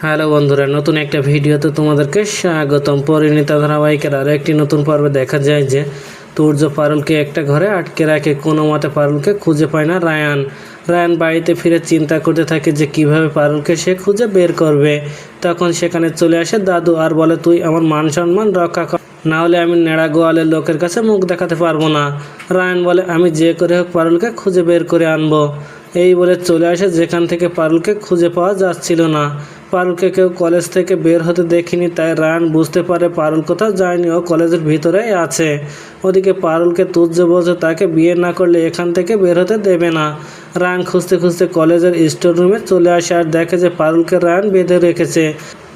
Hello বন্ধুরা, নতুন একটা ভিডিওতে তোমাদেরকে স্বাগতম। পরিণীতা ধারাবাহিকের আরও একটি নতুন পর্বে দেখা যায় যে, তুর্য পারুলকে একটা ঘরে আটকে রাখে, কোনো মতে পারুলকে খুঁজে পায় না রায়ান। রায়ান বাড়িতে ফিরে চিন্তা করতে থাকে যে, কীভাবে পারুলকে সে খুঁজে বের করবে। তখন সেখানে চলে আসে দাদু আর বলে, তুই আমার মান সম্মান রক্ষা কর। না হলে আমি নেড়া গোয়ালের লোকের কাছে মুখ দেখাতে পারব না। রায়ান বলে, আমি যে করে হোক পারুলকে খুঁজে বের করে আনব। এই বলে চলে আসে, যেখান থেকে পারুলকে খুঁজে পাওয়া যাচ্ছিল না। পারুলকে কেউ কলেজ থেকে বের হতে দেখিনি, তাই রায়ান বুঝতে পারে পারুল কোথাও যায়নি ও কলেজের ভিতরেই আছে। ওদিকে পারুলকে তুজ্জ বোঝে তাকে বিয়ে না করলে এখান থেকে বের হতে দেবে না। রায়ান খুঁজতে খুঁজতে কলেজের স্টোর রুমে চলে আসে আর দেখে যে পারুলকে রায়ান বেঁধে রেখেছে।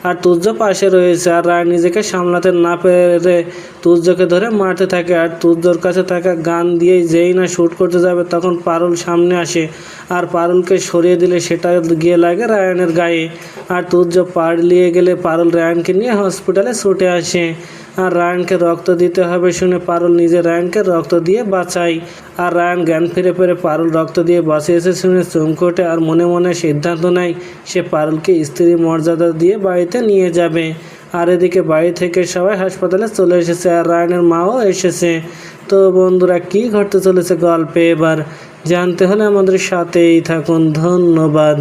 আর তুর্য পাশে রয়েছে, আর রায় নিজেকে সামলাতে না পেরে তুর্যকে ধরে মারতে থাকে। আর তুর্যর কাছে থাকা গান দিয়ে যেই না শ্যুট করতে যাবে, তখন পারুল সামনে আসে। আর পারুলকে সরিয়ে দিলে সেটা গিয়ে লাগে রায়নের গায়ে। আর তুর্য পাড়লিয়ে গেলে পারুল রায়নকে নিয়ে হসপিটালে ছুটে আসে। আর রায়নকে রক্ত দিতে হবে শুনে পারুল নিজে রায়নকে রক্ত দিয়ে বাঁচায়। আর রায়ন জ্ঞান ফিরে ফিরে পারুল রক্ত দিয়ে বাঁচিয়েছে শুনে চমকে ওঠে আর মনে মনে সিদ্ধান্ত নেয়, সে পারুলকে স্ত্রী মর্যাদা দিয়ে বাড়িতে নিয়ে যাবে। আর এদিকে বাড়ি থেকে সবাই হাসপাতালে চলে এসেছে আর রায়নের মাও এসেছে। তো বন্ধুরা, কি ঘটতে চলেছে গল্পে এবার? জানতে হলে আমাদের সাথেই থাকুন। ধন্যবাদ।